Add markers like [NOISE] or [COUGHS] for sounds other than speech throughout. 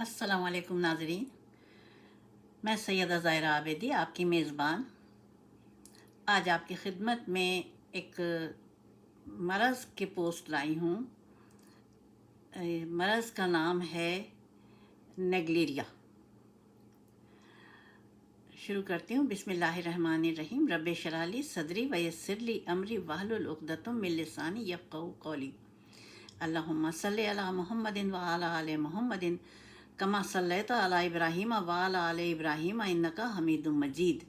अस्सलाम वालेकुम नाजरीन मैं सैयदा ज़ायरा आबेदी, आपकी मेज़बान। आज आपकी खिदमत में एक मरज़ की पोस्ट लाई हूँ। मरज़ का नाम है नेगलेरिया। शुरू करती हूँ। बिस्मिल्लाहिर्रहमानिर्रहीम। रब शराली सदरी वयसरली अमरी वाहलुल उक़दतुम मिन लिसानी यफ़क़हू कौली। अल्लाहुम्मा सल्लि अला मुहम्मदिन व अला आले मुहम्मदिन। कमा सल्लैता अला इब्राहीम व अला आले इब्राहीम, इन्नका हमीदुम मजीद।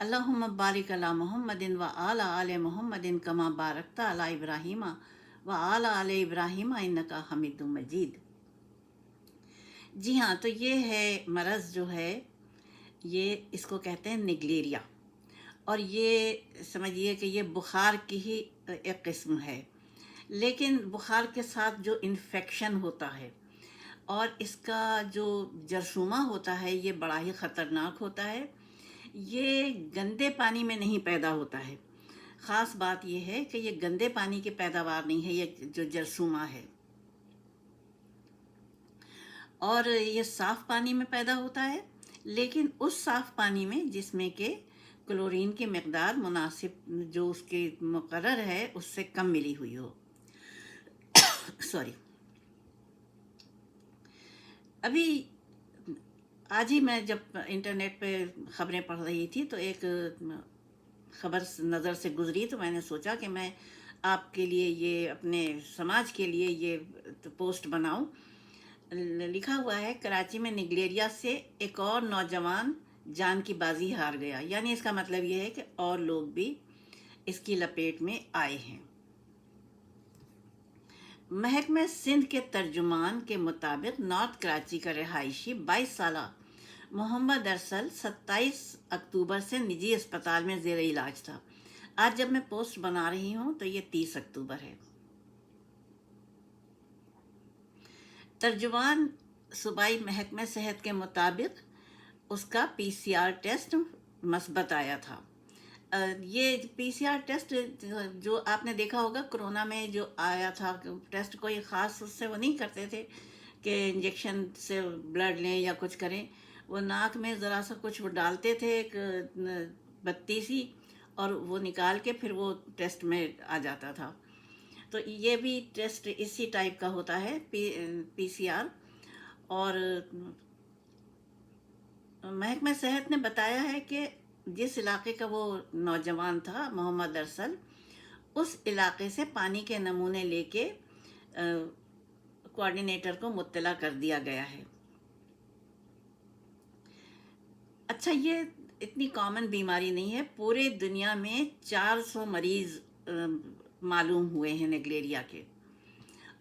अल्लाहुम्मा बारिक अला मुहम्मदिन व अला आले मुहम्मदिन कमा बारकता अला इब्राहीम व अला आले इब्राहीम, इन्नका हमीदुम मजीद। जी हाँ तो ये है मरज़ जो है, ये इसको कहते हैं निगलेरिया। और ये समझिए कि ये बुखार की ही एक किस्म है। लेकिन बुखार के साथ जो इन्फेक्शन होता है और इसका जो जरसूमा होता है, ये बड़ा ही ख़तरनाक होता है। ये गंदे पानी में नहीं पैदा होता है। ख़ास बात यह है कि ये गंदे पानी की पैदावार नहीं है, ये जो जरसूमा है। और ये साफ़ पानी में पैदा होता है, लेकिन उस साफ़ पानी में जिसमें कि क्लोरीन की मकदार मुनासिब, जो उसके मुकर है, उससे कम मिली हुई हो। [COUGHS] सॉरी। अभी, आज ही मैं जब इंटरनेट पे ख़बरें पढ़ रही थी तो एक, ख़बर नज़र से गुज़री तो मैंने सोचा कि मैं आपके लिए ये, अपने समाज के लिए ये पोस्ट बनाऊँ। लिखा हुआ है, कराची में निगलेरिया से एक और नौजवान जान की बाजी हार गया। यानी इसका मतलब ये है कि और लोग भी इसकी लपेट में आए हैं। महकमे सिंध के तर्जुमान के मुताबिक नॉर्थ कराची का रिहायशी 22 साल मोहम्मद अरसल 27 अक्टूबर से निजी अस्पताल में जेर इलाज था। आज जब मैं पोस्ट बना रही हूँ तो ये 30 अक्टूबर है। तर्जुमान सूबाई महकमे सेहत के मुताबिक उसका पीसीआर टेस्ट मस्बत आया था। ये पीसीआर टेस्ट जो आपने देखा होगा, कोरोना में जो आया था टेस्ट कोई ख़ास उससे वो नहीं करते थे कि इंजेक्शन से ब्लड लें या कुछ करें। वो नाक में ज़रा सा कुछ वो डालते थे एक बत्ती सी और वो निकाल के फिर वो टेस्ट में आ जाता था। तो ये भी टेस्ट इसी टाइप का होता है पी पीसीआर और महकमा सेहत ने बताया है कि जिस इलाके का वो नौजवान था, मोहम्मद अरसल, उस इलाके से पानी के नमूने लेके कोऑर्डिनेटर को मुतला कर दिया गया है। अच्छा ये इतनी कॉमन बीमारी नहीं है। पूरे दुनिया में 400 मरीज़ मालूम हुए हैं नेगलेरिया के।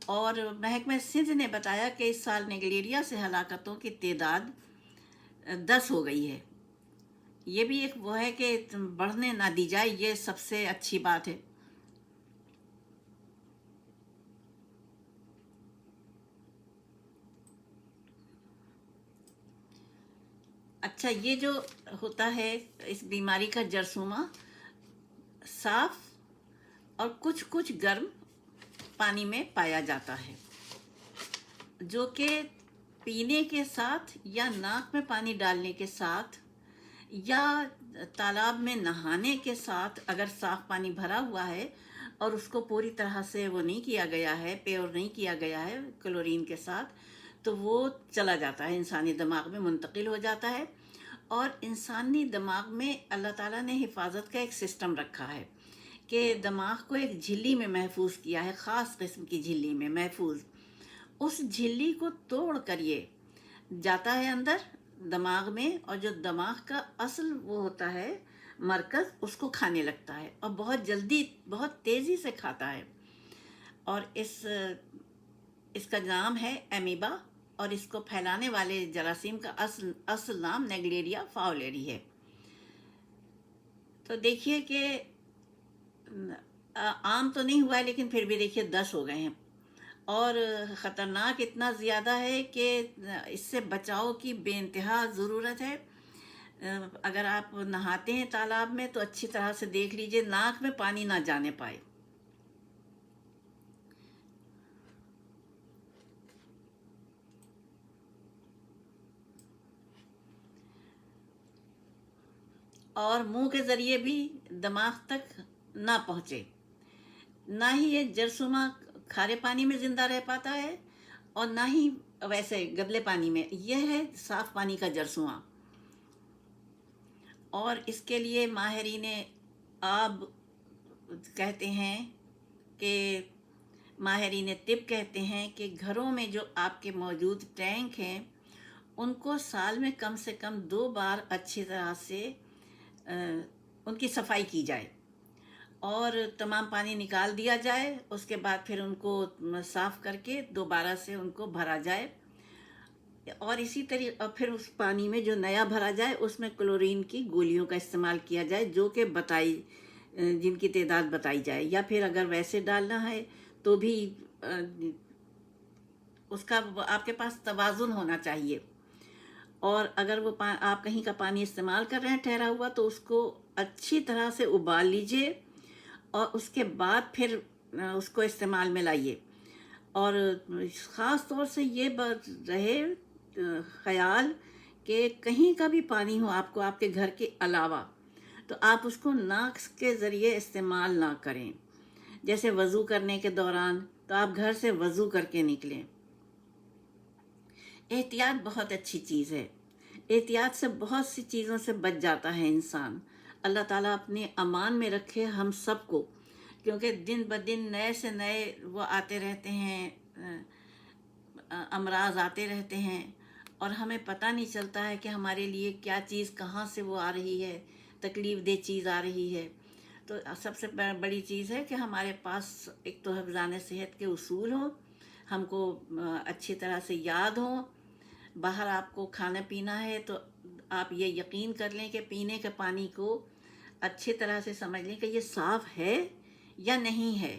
और महकमा सिंध ने बताया कि इस साल नेगलेरिया से हलाकतों की तादाद दस हो गई है। ये भी एक वो है कि बढ़ने ना दी जाए, ये सबसे अच्छी बात है। अच्छा ये जो होता है, इस बीमारी का जरसूमा, साफ़ और कुछ कुछ गर्म पानी में पाया जाता है, जो कि पीने के साथ या नाक में पानी डालने के साथ या तालाब में नहाने के साथ अगर साफ़ पानी भरा हुआ है और उसको पूरी तरह से वो नहीं किया गया है, प्योर नहीं किया गया है क्लोरीन के साथ तो वो चला जाता है, इंसानी दिमाग में मुंतकिल हो जाता है और इंसानी दिमाग में अल्लाह ताला ने हिफाजत का एक सिस्टम रखा है कि दिमाग को एक झिल्ली में महफूज किया है, ख़ास किस्म की झिल्ली में महफूज। उस झिल्ली को तोड़ कर ये जाता है अंदर दिमाग में और जो दिमाग का असल वो होता है, मरकज़, उसको खाने लगता है और बहुत जल्दी, बहुत तेज़ी से खाता है। और इस, इसका नाम है एमीबा और इसको फैलाने वाले जरासीम का असल असल नाम नेगलेरिया फाउलेरी है। तो देखिए कि आम तो नहीं हुआ है, लेकिन फिर भी देखिए दस हो गए हैं। और ख़तरनाक इतना ज़्यादा है कि इससे बचाव की बेानतहा ज़रूरत है। अगर आप नहाते हैं तालाब में तो अच्छी तरह से देख लीजिए, नाक में पानी ना जाने पाए। और मुँह के ज़रिए भी दिमाग तक ना पहुँचे। ना ही ये जरसुमा खारे पानी में ज़िंदा रह पाता है और ना ही वैसे गदले पानी में। यह है साफ़ पानी का जरसुआ। और इसके लिए माहरीन आब कहते हैं कि माहरीन तिब कहते हैं कि घरों में जो आपके मौजूद टैंक हैं, उनको साल में कम से कम दो बार अच्छी तरह से उनकी सफ़ाई की जाए। और तमाम पानी निकाल दिया जाए, उसके बाद फिर उनको साफ़ करके दोबारा से उनको भरा जाए। और इसी तरीके और फिर उस पानी में जो नया भरा जाए, उसमें क्लोरीन की गोलियों का इस्तेमाल किया जाए, जो कि बताई जिनकी तादाद बताई जाए। या फिर अगर वैसे डालना है तो भी उसका आपके पास तवाज़ुन होना चाहिए। और अगर वो आप कहीं का पानी इस्तेमाल कर रहे हैं ठहरा हुआ तो उसको अच्छी तरह से उबाल लीजिए। और उसके बाद फिर उसको इस्तेमाल में लाइए। और ख़ास तौर से ये रहे ख्याल कि कहीं का भी पानी हो आपको आपके घर के अलावा तो आप उसको नाक के ज़रिए इस्तेमाल ना करें। जैसे वज़ू करने के दौरान तो आप घर से वज़ू करके निकलें। एहतियात बहुत अच्छी चीज़ है। एहतियात से बहुत सी चीज़ों से बच जाता है इंसान। अल्लाह ताला अपने अमान में रखे हम सबको, क्योंकि दिन ब दिन नए से नए वो आते रहते हैं अमराज आते रहते हैं, और हमें पता नहीं चलता है कि हमारे लिए क्या चीज़ कहाँ से वो आ रही है तकलीफ़ दे चीज़ आ रही है। तो सबसे बड़ी चीज़ है कि हमारे पास एक तो हिफ़ान सेहत के उसूल हों, हमको अच्छी तरह से याद हों, बाहर आपको खाना पीना है तो आप ये यकीन कर लें कि पीने के पानी को अच्छी तरह से समझ लें कि ये साफ़ है या नहीं है।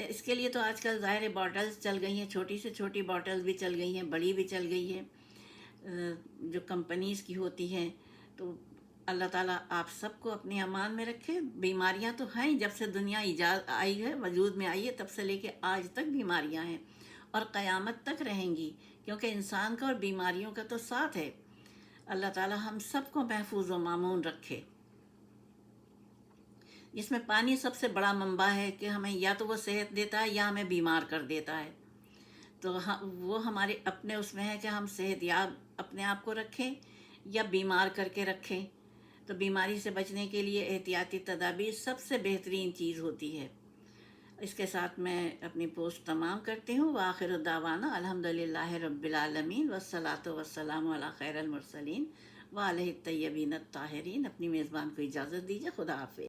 इसके लिए तो आजकल ज़ाहिर बॉटल्स चल गई हैं, छोटी से छोटी बॉटल्स भी चल गई हैं, बड़ी भी चल गई है जो कंपनीज़ की होती हैं तो अल्लाह ताला आप सबको अपने अमान में रखे। बीमारियाँ तो हैं, जब से दुनिया ईजाद आई है, वजूद में आई है, तब से लेके आज तक बीमारियाँ हैं और क़यामत तक रहेंगी, क्योंकि इंसान का और बीमारियों का तो साथ है। अल्लाह ताला हम सबको महफूज व मामून रखे। इसमें पानी सबसे बड़ा मंबा है कि हमें या तो वो सेहत देता है या हमें बीमार कर देता है। तो हम वो हमारे अपने उसमें है कि हम सेहत याब अपने आप को रखें या बीमार करके रखें। तो बीमारी से बचने के लिए एहतियाती तदाबीर सबसे बेहतरीन चीज़ होती है। इसके साथ मैं अपनी पोस्ट तमाम करती हूँ। वाखिर दावाना अल्हम्दुलिल्लाह रब्बिल आलमीन वस्सलातु वस्सलामु अला खैरल मुरसलीन व अलैहि तय्यबीन ताहिरीन अपनी मेज़बान को इजाज़त दीजिए। खुदा हाफिज़।